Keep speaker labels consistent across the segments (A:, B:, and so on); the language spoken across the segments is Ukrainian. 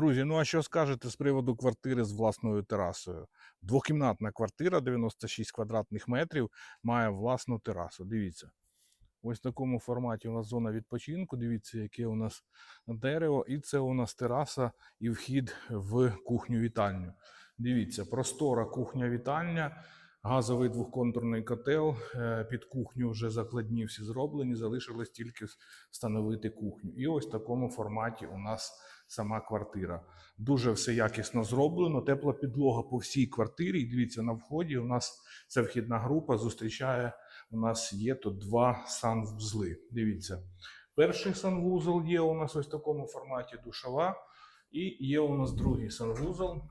A: Друзі, ну а що скажете з приводу квартири з власною терасою? Двокімнатна квартира, 96 квадратних метрів, має власну терасу. Дивіться. Ось в такому форматі у нас зона відпочинку. Дивіться, яке у нас дерево, і це у нас тераса і вхід в кухню-вітальню. Дивіться, простора кухня-вітальня, газовий двохконтурний котел. е, Під кухню вже закладні всі зроблені, залишилось тільки встановити кухню. І ось в такому форматі у нас сама квартира. Дуже все якісно зроблено. Тепла підлога по всій квартирі. І дивіться, на вході у нас ця вхідна група зустрічає. У нас є тут два санвузли. Дивіться, перший санвузол є у нас ось в такому форматі душова, і є у нас другий санвузол.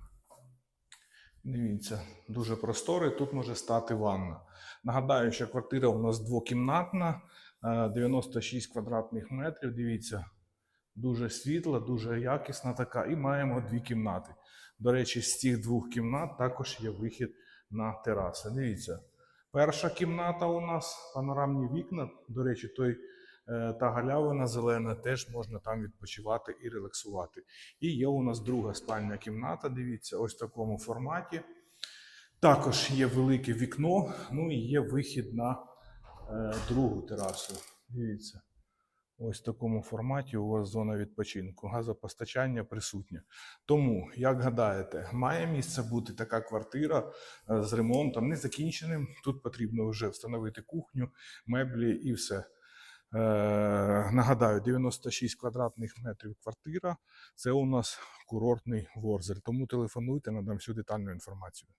A: Дивіться, дуже просторий. Тут може стати ванна. Нагадаю, що квартира у нас двокімнатна, е, 96 квадратних метрів. Дивіться, дуже світла, дуже якісна така. І маємо дві кімнати. До речі, з цих двох кімнат також є вихід на тераси. Дивіться, перша кімната у нас панорамні вікна. До речі, той е, та галявина зелена теж можна там відпочивати і релаксувати. І є у нас друга спальня кімната. Дивіться, ось в такому форматі. Також є велике вікно, ну і є вихід на е, другу терасу. Дивіться. Ось в такому форматі у вас зона відпочинку. Газопостачання присутнє. Тому, як гадаєте, має місце бути така квартира е, з ремонтом не закінченим. Тут потрібно вже встановити кухню, меблі і все. Е, нагадаю, 96 квадратних метрів квартира. Це у нас курортний ворзель. Тому телефонуйте, надам всю детальну інформацію.